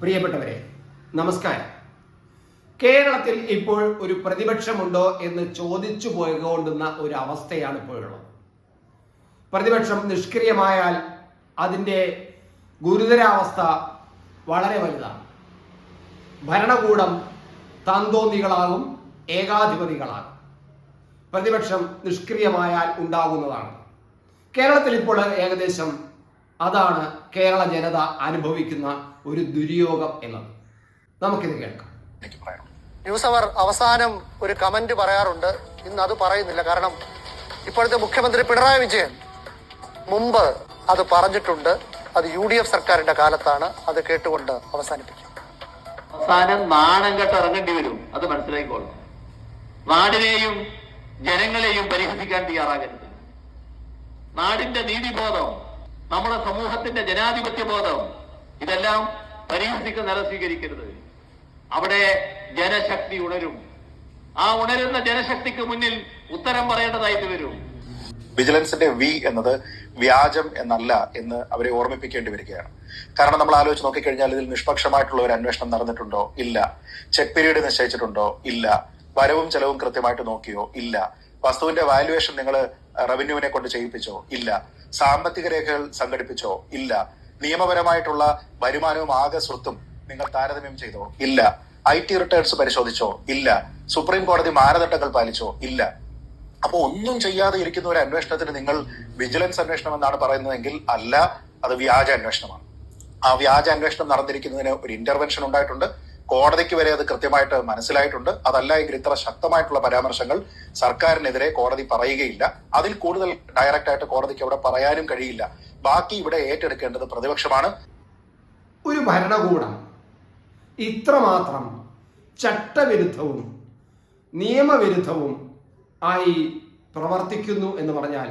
പ്രിയപ്പെട്ടവരെ നമസ്കാരം. കേരളത്തിൽ ഇപ്പോൾ ഒരു പ്രതിപക്ഷമുണ്ടോ എന്ന് ചോദിച്ചു പോയിക്കൊണ്ടുന്ന ഒരു അവസ്ഥയാണ് ഇപ്പോഴുള്ളത് പ്രതിപക്ഷം നിഷ്ക്രിയമായാൽ അതിന്റെ ഗുരുതരാവസ്ഥ വളരെ വലുതാണ്. ഭരണകൂടം താന്തോന്നികളാകും ഏകാധിപതികളാകും. പ്രതിപക്ഷം നിഷ്ക്രിയമായാൽ ഉണ്ടാകുന്നതാണ്. കേരളത്തിൽ ഇപ്പോൾ ഏകദേശം അതാണ് കേരള ജനത അനുഭവിക്കുന്ന ഒരു ദുര്യോഗം എന്നത്. നമുക്കിത് കേൾക്കാം. ന്യൂസ് അവർ അവസാനം ഒരു കമന്റ് പറയാറുണ്ട്. ഇന്ന് അത് പറയുന്നില്ല. കാരണം ഇപ്പോഴത്തെ മുഖ്യമന്ത്രി പിണറായി വിജയൻ മുമ്പ് അത് പറഞ്ഞിട്ടുണ്ട്. അത് യു ഡി എഫ് സർക്കാരിന്റെ കാലത്താണ്. അത് കേട്ടുകൊണ്ട് അവസാനിപ്പിക്കും. അവസാനം നാണം കെട്ടിറങ്ങേണ്ടി വരും. അത് മനസ്സിലാക്കിക്കോളണം നാടിനെയും ജനങ്ങളെയും പരിഹസിക്കാൻ തയ്യാറാകരുത്. നാടിന്റെ നീതിബോധം നമ്മുടെ സമൂഹത്തിന്റെ ജനാധിപത്യ ബോധം ഇതെല്ലാം പരിഹസിക്കുന്ന നില സ്വീകരിക്കരുത്. അവിടെ ജനശക്തി ഉണരും. ആ ഉണരുന്ന ജനശക്തിക്ക് മുന്നിൽ ഉത്തരം പറയേണ്ടതായിട്ട് വരും. വിജിലൻസിന്റെ വി എന്നത് വ്യാജം എന്നല്ല എന്ന് അവരെ ഓർമ്മിപ്പിക്കേണ്ടി വരികയാണ്. കാരണം നമ്മൾ ആലോചിച്ച് നോക്കിക്കഴിഞ്ഞാൽ ഇതിൽ നിഷ്പക്ഷമായിട്ടുള്ള ഒരു അന്വേഷണം നടന്നിട്ടുണ്ടോ? ഇല്ല. ചെക്ക് പീരീഡ് നിശ്ചയിച്ചിട്ടുണ്ടോ? ഇല്ല. വരവും ചെലവും കൃത്യമായിട്ട് നോക്കിയോ? ഇല്ല. വസ്തുവിന്റെ വാല്യുവേഷൻ നിങ്ങൾ റവന്യൂവിനെ കൊണ്ട് ചെയ്യിപ്പിച്ചോ? ഇല്ല. സാമ്പത്തിക രേഖകൾ സംഘടിപ്പിച്ചോ? ഇല്ല. നിയമപരമായിട്ടുള്ള വരുമാനവും ആകെ സ്വത്തും നിങ്ങൾ താരതമ്യം ചെയ്തോ? ഇല്ല. ഐ ടി റിട്ടേൺസ് പരിശോധിച്ചോ? ഇല്ല. സുപ്രീം കോടതി മാനദണ്ഡങ്ങൾ പാലിച്ചോ? ഇല്ല. അപ്പോൾ ഒന്നും ചെയ്യാതെ ഇരിക്കുന്ന ഒരു അന്വേഷണത്തിന് നിങ്ങൾ വിജിലൻസ് അന്വേഷണം എന്നാണ് പറയുന്നതെങ്കിൽ അല്ല അത് വ്യാജ അന്വേഷണമാണ്. ആ വ്യാജ അന്വേഷണം നടന്നിരിക്കുന്നതിന് ഒരു ഇന്റർവെൻഷൻ ഉണ്ടായിട്ടുണ്ട്. കോടതിക്ക് വരെ അത് കൃത്യമായിട്ട് മനസ്സിലായിട്ടുണ്ട്. അതല്ല എങ്കിൽ ഇത്ര ശക്തമായിട്ടുള്ള പരാമർശങ്ങൾ സർക്കാരിനെതിരെ കോടതി പറയുകയില്ല. അതിൽ കൂടുതൽ ഡയറക്റ്റ് ആയിട്ട് കോടതിക്ക് അവിടെ പറയാനും കഴിയില്ല. ബാക്കി ഇവിടെ ഏറ്റെടുക്കേണ്ടത് പ്രതിപക്ഷമാണ്. ഒരു ഭരണകൂടം ഇത്രമാത്രം ചട്ടവിരുദ്ധവും നിയമവിരുദ്ധവും ആയി പ്രവർത്തിക്കുന്നു എന്ന് പറഞ്ഞാൽ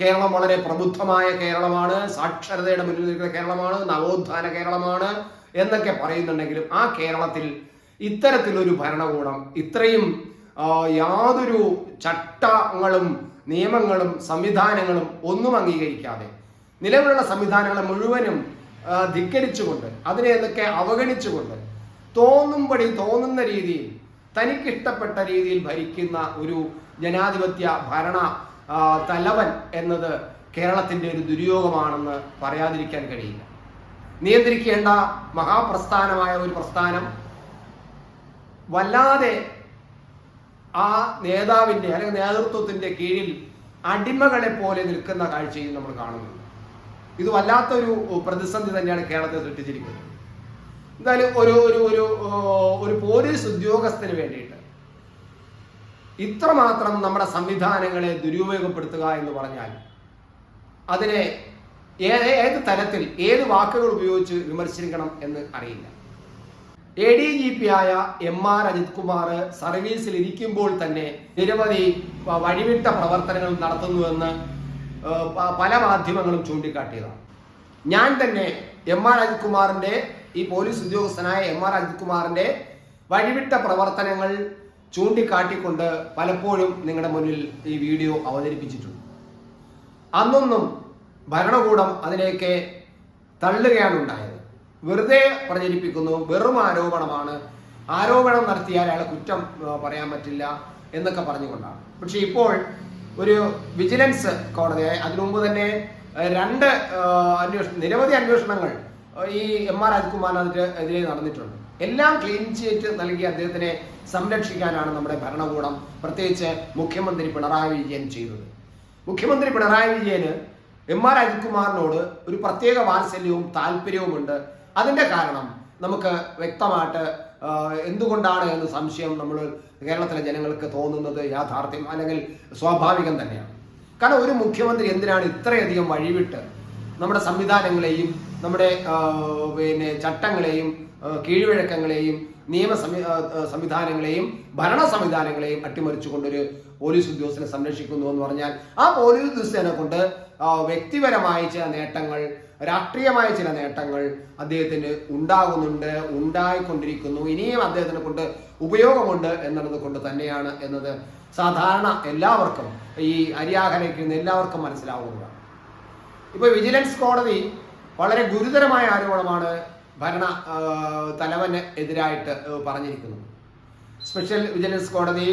കേരളം വളരെ പ്രബുദ്ധമായ കേരളമാണ്. സാക്ഷരതയുടെ മുന്നിൽ നിൽക്കുന്ന കേരളമാണ്. നവോത്ഥാന കേരളമാണ്. എന്നൊക്കെ പറയുന്നുണ്ടെങ്കിലും ആ കേരളത്തിൽ ഇത്തരത്തിലൊരു ഭരണകൂടം ഇത്രയും യാതൊരു ചട്ടങ്ങളും നിയമങ്ങളും സംവിധാനങ്ങളും ഒന്നും അംഗീകരിക്കാതെ നിലവിലുള്ള സംവിധാനങ്ങളെ മുഴുവനും ധിക്കരിച്ചുകൊണ്ട് അതിനെ അതിനെയൊക്കെ അവഗണിച്ചുകൊണ്ട് തോന്നുംപടി തോന്നുന്ന രീതിയിൽ തനിക്കിഷ്ടപ്പെട്ട രീതിയിൽ ഭരിക്കുന്ന ഒരു ജനാധിപത്യ ഭരണ തലവൻ എന്നത് കേരളത്തിന്റെ ഒരു ദുര്യോഗമാണെന്ന് പറയാതിരിക്കാൻ കഴിയില്ല. നിയന്ത്രിക്കേണ്ട മഹാപ്രസ്ഥാനമായ ഒരു പ്രസ്ഥാനം വല്ലാതെ ആ നേതാവിന്റെ അല്ലെങ്കിൽ നേതൃത്വത്തിന്റെ കീഴിൽ അടിമകളെ പോലെ നിൽക്കുന്ന കാഴ്ചയും നമ്മൾ കാണുന്നുണ്ട്. ഇത് വല്ലാത്തൊരു പ്രതിസന്ധി തന്നെയാണ് കേരളത്തെ സൃഷ്ടിച്ചിരിക്കുന്നത്. എന്തായാലും ഒരു ഒരു ഒരു ഒരു പോലീസ് ഉദ്യോഗസ്ഥന് വേണ്ടിയിട്ട് ഇത്രമാത്രം നമ്മുടെ സംവിധാനങ്ങളെ ദുരുപയോഗപ്പെടുത്തുക എന്ന് പറഞ്ഞാൽ അതിനെ ഏത് ഏത് തരത്തിൽ ഏത് വാക്കുകൾ ഉപയോഗിച്ച് വിമർശിക്കണം എന്ന് അറിയില്ല. എ ഡി ജി പി ആയ എം ആർ അജിത് കുമാർ സർവീസിൽ ഇരിക്കുമ്പോൾ തന്നെ നിരവധി വഴിവിട്ട പ്രവർത്തനങ്ങൾ നടത്തുന്നുവെന്ന് പല മാധ്യമങ്ങളും ചൂണ്ടിക്കാട്ടിയതാണ്. ഞാൻ തന്നെ എം ആർ അജിത് കുമാറിന്റെ ഈ പോലീസ് ഉദ്യോഗസ്ഥനായ എം ആർ അജിത് കുമാറിന്റെ വഴിവിട്ട പ്രവർത്തനങ്ങൾ ചൂണ്ടിക്കാട്ടിക്കൊണ്ട് പലപ്പോഴും നിങ്ങളുടെ മുന്നിൽ ഈ വീഡിയോ അവതരിപ്പിച്ചിട്ടുണ്ട്. അന്നൊന്നും ഭരണകൂടം അതിലേക്ക് തള്ളുകയാണ് ഉണ്ടായത് വെറുതെ പ്രചരിപ്പിക്കുന്നു വെറും ആരോപണമാണ്. ആരോപണം നടത്തിയാൽ അയാളെ കുറ്റം പറയാൻ പറ്റില്ല എന്നൊക്കെ പറഞ്ഞുകൊണ്ടാണ്. പക്ഷെ ഇപ്പോൾ ഒരു വിജിലൻസ് കോടതി അതിനുമുമ്പ് തന്നെ രണ്ട് അന്വേഷണം നിരവധി അന്വേഷണങ്ങൾ ഈ എം ആർ രാജ്കുമാർ എതിരെ നടന്നിട്ടുണ്ട്. എല്ലാം ക്ലീൻ ചീറ്റ് നൽകി അദ്ദേഹത്തിനെ സംരക്ഷിക്കാനാണ് നമ്മുടെ ഭരണകൂടം പ്രത്യേകിച്ച് മുഖ്യമന്ത്രി പിണറായി വിജയൻ ചെയ്തത്. മുഖ്യമന്ത്രി പിണറായി വിജയന് എം ആർ അജിത്കുമാറിനോട് ഒരു പ്രത്യേക വാത്സല്യവും താല്പര്യവുമുണ്ട്. അതിന്റെ കാരണം നമുക്ക് വ്യക്തമായിട്ട് എന്തുകൊണ്ടാണ് എന്ന് സംശയം നമ്മൾ കേരളത്തിലെ ജനങ്ങൾക്ക് തോന്നുന്നത് യാഥാർത്ഥ്യം അല്ലെങ്കിൽ സ്വാഭാവികം തന്നെയാണ്. കാരണം ഒരു മുഖ്യമന്ത്രി എന്തിനാണ് ഇത്രയധികം വഴിവിട്ട് നമ്മുടെ സംവിധാനങ്ങളെയും നമ്മുടെ പിന്നെ ചട്ടങ്ങളെയും കീഴ്വഴക്കങ്ങളെയും നിയമ സംവിധാനങ്ങളെയും ഭരണ സംവിധാനങ്ങളെയും അട്ടിമറിച്ചുകൊണ്ടൊരു പോലീസ് ഉദ്യോഗസ്ഥനെ സംരക്ഷിക്കുന്നു എന്ന് പറഞ്ഞാൽ ആ പോലീസ് ഉദ്യോഗസ്ഥനെ കൊണ്ട് വ്യക്തിപരമായ ചില നേട്ടങ്ങൾ രാഷ്ട്രീയമായ ചില നേട്ടങ്ങൾ അദ്ദേഹത്തിന് ഉണ്ടാകുന്നുണ്ട് ഉണ്ടായിക്കൊണ്ടിരിക്കുന്നു. ഇനിയും അദ്ദേഹത്തിനെ കൊണ്ട് ഉപയോഗമുണ്ട് എന്നുള്ളത് കൊണ്ട് തന്നെയാണ് എന്നത് സാധാരണ എല്ലാവർക്കും ഈ അരിയാഹനയ്ക്ക് എല്ലാവർക്കും മനസ്സിലാവുന്നതാണ്. ഇപ്പൊ വിജിലൻസ് കോടതി വളരെ ഗുരുതരമായ ആരോപണമാണ് ഭരണ തലവന് എതിരായിട്ട് പറഞ്ഞിരിക്കുന്നു. സ്പെഷ്യൽ വിജിലൻസ് കോടതി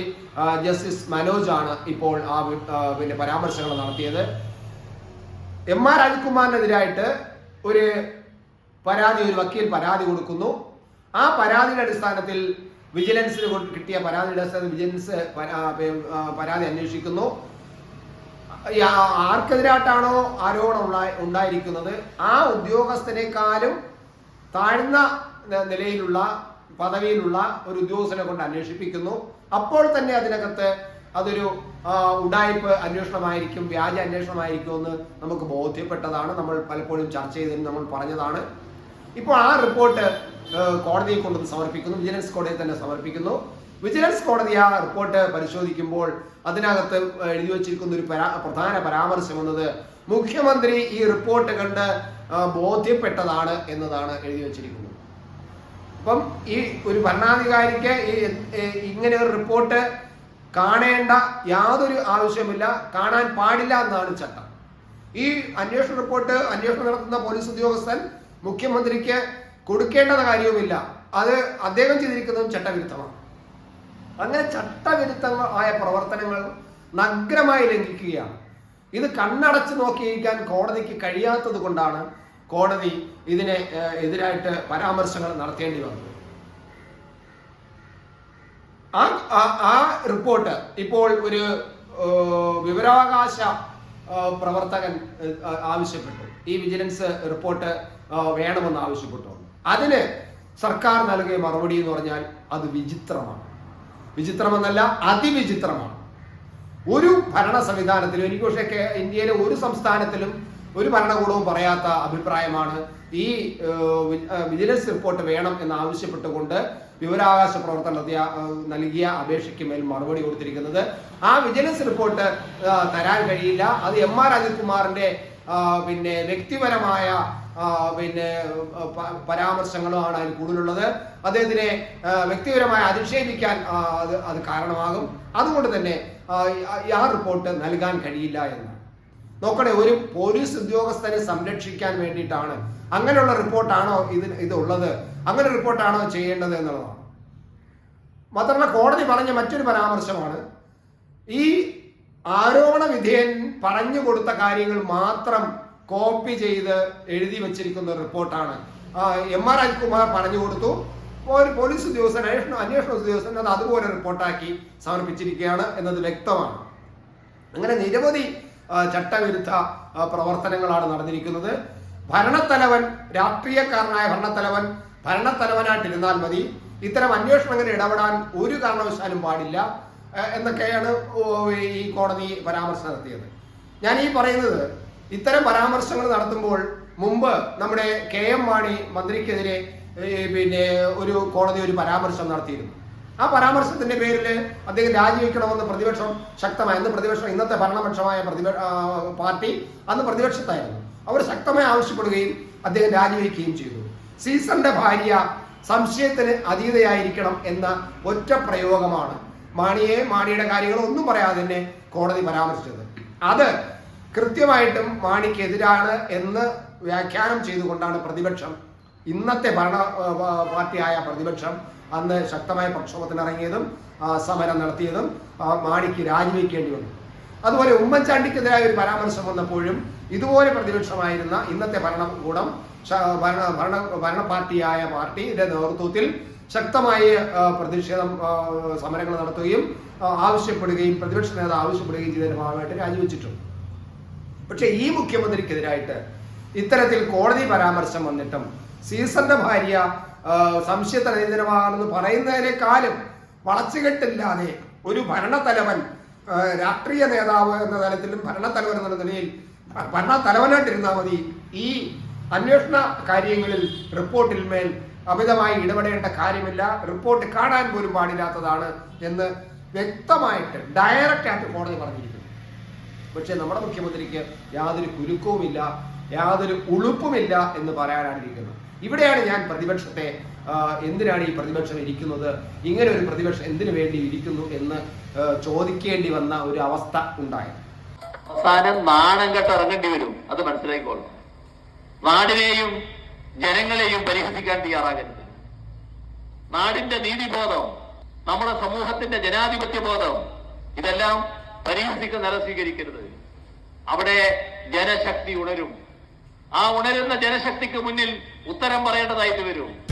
ജസ്റ്റിസ് മനോജ് ആണ് ഇപ്പോൾ ആ പിന്നെ പരാമർശങ്ങൾ നടത്തിയത്. എം ആർ അജികുമാറിനെതിരായിട്ട് ഒരു പരാതി ഒരു വക്കീൽ പരാതി കൊടുക്കുന്നു. ആ പരാതിയുടെ അടിസ്ഥാനത്തിൽ വിജിലൻസിന് കിട്ടിയ പരാതിയുടെ അടിസ്ഥാനത്തിൽ വിജിലൻസ് പരാതി അന്വേഷിക്കുന്നു. ആർക്കെതിരായിട്ടാണോ ആരോപണം ഉണ്ടായിരിക്കുന്നത്? ആ ഉദ്യോഗസ്ഥനേക്കാളും താഴ്ന്ന നിലയിലുള്ള പദവിയിലുള്ള ഒരു ഉദ്യോഗസ്ഥനെ കൊണ്ട് അന്വേഷിപ്പിക്കുന്നു. അപ്പോൾ തന്നെ അതിനകത്ത് അതൊരു ഉടായ്പ അന്വേഷണമായിരിക്കും വ്യാജ അന്വേഷണമായിരിക്കും എന്ന് നമുക്ക് ബോധ്യപ്പെട്ടതാണ്. നമ്മൾ പലപ്പോഴും ചർച്ച ചെയ്തതിന് നമ്മൾ പറഞ്ഞതാണ്. ഇപ്പോൾ ആ റിപ്പോർട്ട് കോടതിയെ കൊണ്ടുവന്ന് സമർപ്പിക്കുന്നു വിജിലൻസ് കോടതിയിൽ തന്നെ സമർപ്പിക്കുന്നു. വിജിലൻസ് കോടതി ആ റിപ്പോർട്ട് പരിശോധിക്കുമ്പോൾ അതിനകത്ത് എഴുതി വച്ചിരിക്കുന്ന ഒരു പ്രധാന പരാമർശം എന്നത് മുഖ്യമന്ത്രി ഈ റിപ്പോർട്ട് കണ്ട് ബോധ്യപ്പെട്ടതാണ് എന്നതാണ് എഴുതി വച്ചിരിക്കുന്നത്. അപ്പം ഈ ഒരു ഭരണാധികാരിക്ക് ഈ ഇങ്ങനെ ഒരു റിപ്പോർട്ട് കാണേണ്ട യാതൊരു ആവശ്യമില്ല കാണാൻ പാടില്ല എന്നാണ് ചട്ടം. ഈ അന്വേഷണ റിപ്പോർട്ട് അന്വേഷണം നടത്തുന്ന പോലീസ് ഉദ്യോഗസ്ഥൻ മുഖ്യമന്ത്രിക്ക് കൊടുക്കേണ്ട കാര്യവുമില്ല. അത് അദ്ദേഹം ചെയ്തിരിക്കുന്നതും ചട്ടവിരുദ്ധമാണ്. അങ്ങനെ ചട്ടവിരുദ്ധമായ പ്രവർത്തനങ്ങൾ നഗ്നമായി ലംഘിക്കുകയാണ്. ഇത് കണ്ണടച്ച് നോക്കിയിരിക്കാൻ കോടതിക്ക് കഴിയാത്തത് കൊണ്ടാണ് കോടതി ഇതിനെ എതിരായിട്ട് പരാമർശങ്ങൾ നടത്തേണ്ടി വന്നത്. ആ ആ- റിപ്പോർട്ട് ഇപ്പോൾ ഒരു വിവരാവകാശ പ്രവർത്തകൻ ആവശ്യപ്പെട്ടു. ഈ വിജിലൻസ് റിപ്പോർട്ട് വേണമെന്ന് ആവശ്യപ്പെട്ടു. അതിന് സർക്കാർ നൽകിയ മറുപടി എന്ന് പറഞ്ഞാൽ അത് വിചിത്രമാണ്. വിചിത്രമെന്നല്ല അതിവിചിത്രമാണ്. ഒരു ഭരണ സംവിധാനത്തിലും എനിക്ക് പക്ഷേ ഇന്ത്യയിലെ ഒരു സംസ്ഥാനത്തിലും ഒരു ഭരണകൂടവും പറയാത്ത അഭിപ്രായമാണ് ഈ വിജിലൻസ് റിപ്പോർട്ട് വേണം എന്ന് ആവശ്യപ്പെട്ടുകൊണ്ട് വിവരാവകാശ പ്രവർത്തനം നൽകിയ അപേക്ഷയ്ക്ക് മേൽ മറുപടി കൊടുത്തിരിക്കുന്നത്. ആ വിജിലൻസ് റിപ്പോർട്ട് തരാൻ കഴിയില്ല. അത് എം ആർ അജിത്കുമാറിന്റെ കുമാറിന്റെ പിന്നെ വ്യക്തിപരമായ പിന്നെ പരാമർശങ്ങളുമാണ് അതിൽ കൂടുതലുള്ളത്. അദ്ദേഹത്തിനെ വ്യക്തിപരമായി അധിക്ഷേപിക്കാൻ അത് അത് കാരണമാകും. അതുകൊണ്ട് തന്നെ ആ റിപ്പോർട്ട് നൽകാൻ കഴിയില്ല എന്ന്. നോക്കണേ ഒരു പോലീസ് ഉദ്യോഗസ്ഥനെ സംരക്ഷിക്കാൻ വേണ്ടിയിട്ടാണ് അങ്ങനെയുള്ള റിപ്പോർട്ടാണോ ഇത് ഇതുള്ളത്? അങ്ങനെ റിപ്പോർട്ടാണോ ചെയ്യേണ്ടത് എന്നുള്ളതാണ്. മാത്രമല്ല കോടതി പറഞ്ഞ മറ്റൊരു പരാമർശമാണ്. ഈ ആരോപണ വിധേയൻ പറഞ്ഞു കൊടുത്ത കാര്യങ്ങൾ മാത്രം കോപ്പി ചെയ്ത് എഴുതി വെച്ചിരിക്കുന്ന റിപ്പോർട്ടാണ്. എം ആർ അജികുമാർ പറഞ്ഞു കൊടുത്തു. ഒരു പോലീസ് ഉദ്യോഗസ്ഥൻ അന്വേഷണ അന്വേഷണ ഉദ്യോഗസ്ഥൻ അത് അതുപോലെ റിപ്പോർട്ടാക്കി സമർപ്പിച്ചിരിക്കുകയാണ് എന്നത് വ്യക്തമാണ്. അങ്ങനെ നിരവധി ചട്ടവിരുദ്ധ പ്രവർത്തനങ്ങളാണ് നടന്നിരിക്കുന്നത്. ഭരണത്തലവൻ രാഷ്ട്രീയക്കാരനായ ഭരണത്തലവൻ ഭരണത്തലവനായിട്ടിരുന്നാൽ മതി. ഇത്തരം അങ്ങനെ ഇടപെടാൻ ഒരു കാരണവശാലും പാടില്ല എന്നൊക്കെയാണ് ഈ കോടതി പരാമർശം നടത്തിയത്. ഞാൻ ഈ പറയുന്നത് ഇത്തരം പരാമർശങ്ങൾ നടത്തുമ്പോൾ മുമ്പ് നമ്മുടെ കെ എം മാണി മന്ത്രിക്കെതിരെ പിന്നെ ഒരു കോടതി ഒരു പരാമർശം നടത്തിയിരുന്നു. ആ പരാമർശത്തിന്റെ പേരിൽ അദ്ദേഹം രാജിവെക്കണമെന്ന് പ്രതിപക്ഷം ശക്തമായ അന്ന് പ്രതിപക്ഷം ഇന്നത്തെ ഭരണപക്ഷമായ പ്രതിപ പാർട്ടി അന്ന് പ്രതിപക്ഷത്തായിരുന്നു. അവർ ശക്തമായി ആവശ്യപ്പെടുകയും അദ്ദേഹം രാജിവെക്കുകയും ചെയ്തു. സീസറിന്റെ ഭാര്യ സംശയത്തിന് അതീതയായിരിക്കണം എന്ന ഒറ്റ പ്രയോഗമാണ് മാണിയെ മാണിയുടെ കാര്യങ്ങൾ ഒന്നും പറയാതെ തന്നെ കോടതി പരാമർശിച്ചത്. അത് കൃത്യമായിട്ടും മാണിക്കെതിരാണ് എന്ന് വ്യാഖ്യാനം ചെയ്തുകൊണ്ടാണ് പ്രതിപക്ഷം ഇന്നത്തെ ഭരണ പാർട്ടിയായ പ്രതിപക്ഷം അന്ന് ശക്തമായ പ്രക്ഷോഭത്തിനിറങ്ങിയതും സമരം നടത്തിയതും മാണിക്ക് രാജിവെക്കേണ്ടി വന്നു. അതുപോലെ ഉമ്മൻചാണ്ടിക്കെതിരായ ഒരു പരാമർശം വന്നപ്പോഴും ഇതുപോലെ പ്രതിപക്ഷമായിരുന്ന ഇന്നത്തെ ഭരണകൂടം ഭരണ ഭരണ ഭരണ പാർട്ടിയായ പാർട്ടിയുടെ നേതൃത്വത്തിൽ ശക്തമായ പ്രതിഷേധം സമരങ്ങൾ നടത്തുകയും ആവശ്യപ്പെടുകയും പ്രതിപക്ഷ നേതാവ് ആവശ്യപ്പെടുകയും ചെയ്തതിന്റെ ഭാഗമായിട്ട് രാജിവെച്ചിട്ടുണ്ട്. പക്ഷെ ഈ മുഖ്യമന്ത്രിക്കെതിരായിട്ട് ഇത്തരത്തിൽ കോടതി പരാമർശം വന്നിട്ടും സീസന്റെ ഭാര്യ ആ, സംശയത്തിനതീതമാണെന്ന് പറയുന്നതിനേക്കാളും വളച്ചുകെട്ടില്ലാതെ ഒരു ഭരണത്തലവൻ രാഷ്ട്രീയ നേതാവ് എന്ന തലത്തിലും ഭരണത്തലവൻ എന്ന നിലയിൽ ഭരണത്തലവനായിട്ടിരുന്നാൽ മതി. ഈ അന്വേഷണ കാര്യങ്ങളിൽ റിപ്പോർട്ടിൽ മേൽ അമിതമായി ഇടപെടേണ്ട കാര്യമില്ല. റിപ്പോർട്ട് കാണാൻ പോലും പാടില്ലാത്തതാണ് എന്ന് വ്യക്തമായിട്ട് ഡയറക്റ്റായിട്ട് കോടതി പറഞ്ഞിരിക്കുന്നു. പക്ഷെ നമ്മുടെ മുഖ്യമന്ത്രിക്ക് യാതൊരു കുലുക്കവുമില്ല യാതൊരു ഉളുപ്പുമില്ല എന്ന് പറയാനാണ് ഇരിക്കുന്നത്. ഇവിടെയാണ് ഞാൻ പ്രതിപക്ഷത്തെ എന്തിനാണ് ഈ പ്രതിപക്ഷം ഇരിക്കുന്നത്? ഇങ്ങനെ ഒരു പ്രതിപക്ഷം എന്തിനു വേണ്ടി ഇരിക്കുന്നു എന്ന് ചോദിക്കേണ്ടി വന്ന ഒരു അവസ്ഥ ഉണ്ടായത്. അവസാനം നാണം കെട്ട് ഇറങ്ങേണ്ടി വരും. അത് മനസ്സിലാക്കിക്കോളും നാടിനെയും ജനങ്ങളെയും പരിഹസിക്കാൻ തയ്യാറാകരുത്. നാടിന്റെ നീതിബോധം നമ്മുടെ സമൂഹത്തിന്റെ ജനാധിപത്യ ബോധം ഇതെല്ലാം പരിഹസിക്കുന്ന നില സ്വീകരിക്കരുത്. അവിടെ ജനശക്തി ഉണരും. ആ ഉണരുന്ന ജനശക്തിക്ക് മുന്നിൽ ഉത്തരം പറയേണ്ടതായിട്ട് വരും.